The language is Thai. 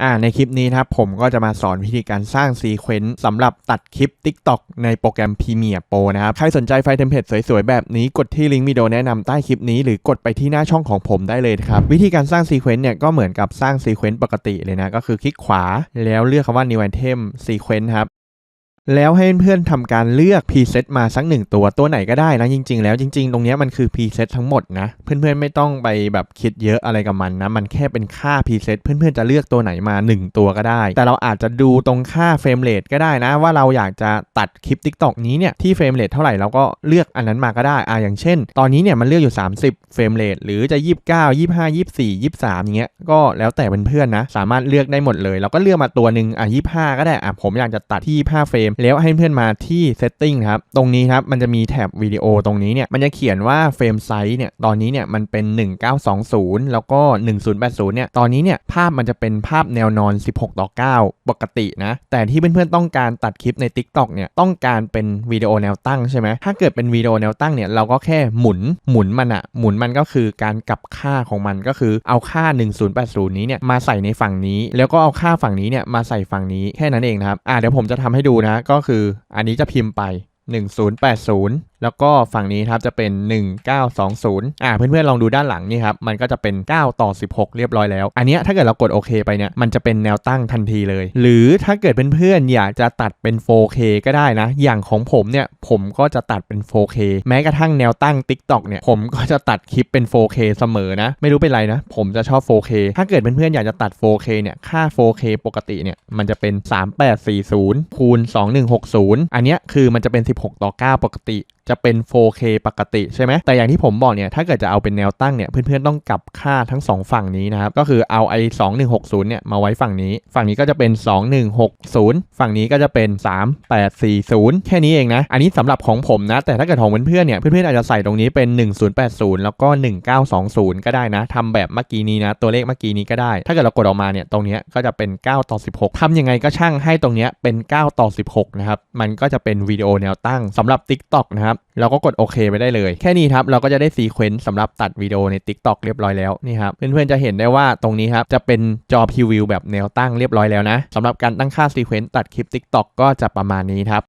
อ่าในคลิปนี้นะครับผมก็จะมาสอนวิธีการสร้างซีเควนต์สำหรับตัดคลิป TikTok ในโปรแกรม Premiere Pro นะครับ ใครสนใจไฟล์เทมเพลตสวยๆ แบบนี้กดที่ลิงก์วิดีโอแนะนำใต้คลิปนี้หรือกดไปที่หน้าช่องของผมได้เลยครับ วิธีการสร้างซีเควนต์เนี่ยก็เหมือนกับสร้างซีเควนต์ปกติเลยนะ ก็คือคลิกขวาแล้วเลือกคำว่า New Item Sequence ครับ แล้วให้เพื่อนๆทำการเลือก preset มาสักหนึ่งตัวตัวไหนก็ได้นะ จริง ๆ แล้วจริง ๆ ตรงนี้มันคือ preset ทั้งหมดนะ เพื่อนๆไม่ต้องไปแบบคิดเยอะอะไรกับมันนะ มันแค่เป็นค่า preset เพื่อนๆจะเลือกตัวไหนมา 1 ตัวก็ได้ แต่เราอาจจะดูตรงค่า frame rate ก็ได้นะ ว่าเราอยากจะตัดคลิป TikTok นี้เนี่ยที่ frame rate เท่าไหร่เราก็เลือกอันนั้นมาก็ได้อ่าอย่างเช่น ตอนนี้เนี่ยมันเลือกอยู่ 30 frame rate หรือจะ 29 25 24 23อย่างเงี้ยก็แล้วแต่เพื่อนๆนะ สามารถเลือกได้หมดเลย เราก็เลือกมาตัวหนึ่งอะ25 ก็ได้อะผมอยากจะตัดที่25เฟรมแล้วให้เพื่อนมาที่ setting ครับ ตรงนี้ครับมันจะมีแท็บวิดีโอตรงนี้เนี่ยมันจะเขียนว่าเฟรมไซส์เนี่ยตอนนี้เนี่ยมันเป็น 1920 แล้วก็ 1080 เนี่ยตอนนี้เนี่ยภาพมันจะเป็นภาพแนวนอน 16 ต่อ 9 ปกตินะแต่ที่เพื่อนๆต้องการตัดคลิปใน TikTok เนี่ยต้องการเป็นวิดีโอแนวตั้งใช่ไหมถ้าเกิดเป็นวิดีโอแนวตั้งเนี่ยเราก็แค่หมุนหมุนมันอะหมุนมันก็คือการกลับค่าของมันก็คือเอาค่า 1080 นี้เนี่ยมาใส่ในฝั่งนี้ แล้วก็เอาค่าฝั่งนี้เนี่ยมาใส่ฝั่งนี้แค่นั้นเองนะครับอ่าเดี๋ยวผมจะทำให้ดูนะก็คืออันนี้จะพิมพ์ไป 1080 แล้วก็ฝั่งนี้ครับจะเป็น 1920 อ่าเพื่อนๆลองดูด้านหลังนี่ครับ มันก็จะเป็น 9 ต่อ 16 เรียบร้อยแล้ว อันนี้ถ้าเกิดเรากดโอเคไปเนี่ย มันจะเป็นแนวตั้งทันทีเลย หรือถ้าเกิดเพื่อนๆอยากจะตัดเป็น 4K ก็ได้นะ อย่างของผมเนี่ย ผมก็จะตัดเป็น 4K แม้กระทั่งแนวตั้ง TikTok เนี่ย ผมก็จะตัดคลิปเป็น 4K เสมอนะ ไม่รู้เป็นไรนะ ผมจะชอบ 4K ถ้าเกิดเพื่อนๆอยากจะตัด 4K เนี่ย ค่า 4K ปกติเนี่ย มันจะเป็น 3840คูณ2160 อันนี้คือมันจะเป็น 16 ต่อ 9 ปกติจะเป็น 4K ปกติใช่ไหมแต่อย่างที่ผมบอกเนี่ยถ้าเกิดจะเอาเป็นแนวตั้งเนี่ยเพื่อนๆต้องกลับค่าทั้ง 2 ฝั่งนี้นะครับก็คือเอาไอ้2160เนี่ยมาไว้ฝั่งนี้ ฝั่งนี้ก็จะเป็น 2160 ฝั่งนี้ก็จะเป็น 3840 แค่นี้เองนะ อันนี้สำหรับของผมนะ แต่ถ้าเกิดของเพื่อนๆเนี่ยเพื่อนๆอาจจะใส่ตรงนี้เป็น 1080 แล้วก็ 1920 ก็ได้นะทำแบบเมื่อกี้นี้นะตัวเลขเมื่อกี้นี้ก็ได้ ถ้าเกิดเรากดออกมาเนี่ยตรงนี้ก็จะเป็น 9 ต่อ 16ทำยังไงก็ช่างให้ตรงนี้เป็น 9 ต่อ 16 นะครับมันก็จะเป็นวิดีโอแนวตั้งสำหรับ TikTok นะครับเราก็กดโอเคไปได้เลย แค่นี้ครับเราก็จะได้ซีเควนต์สำหรับตัดวิดีโอใน TikTok เรียบร้อยแล้วนี่ครับเพื่อนๆจะเห็นได้ว่าตรงนี้ครับจะเป็นจอพรีวิวแบบแนวตั้งเรียบร้อยแล้วนะสำหรับการตั้งค่าซีเควนต์ตัดคลิป TikTok ก็จะประมาณนี้ครับ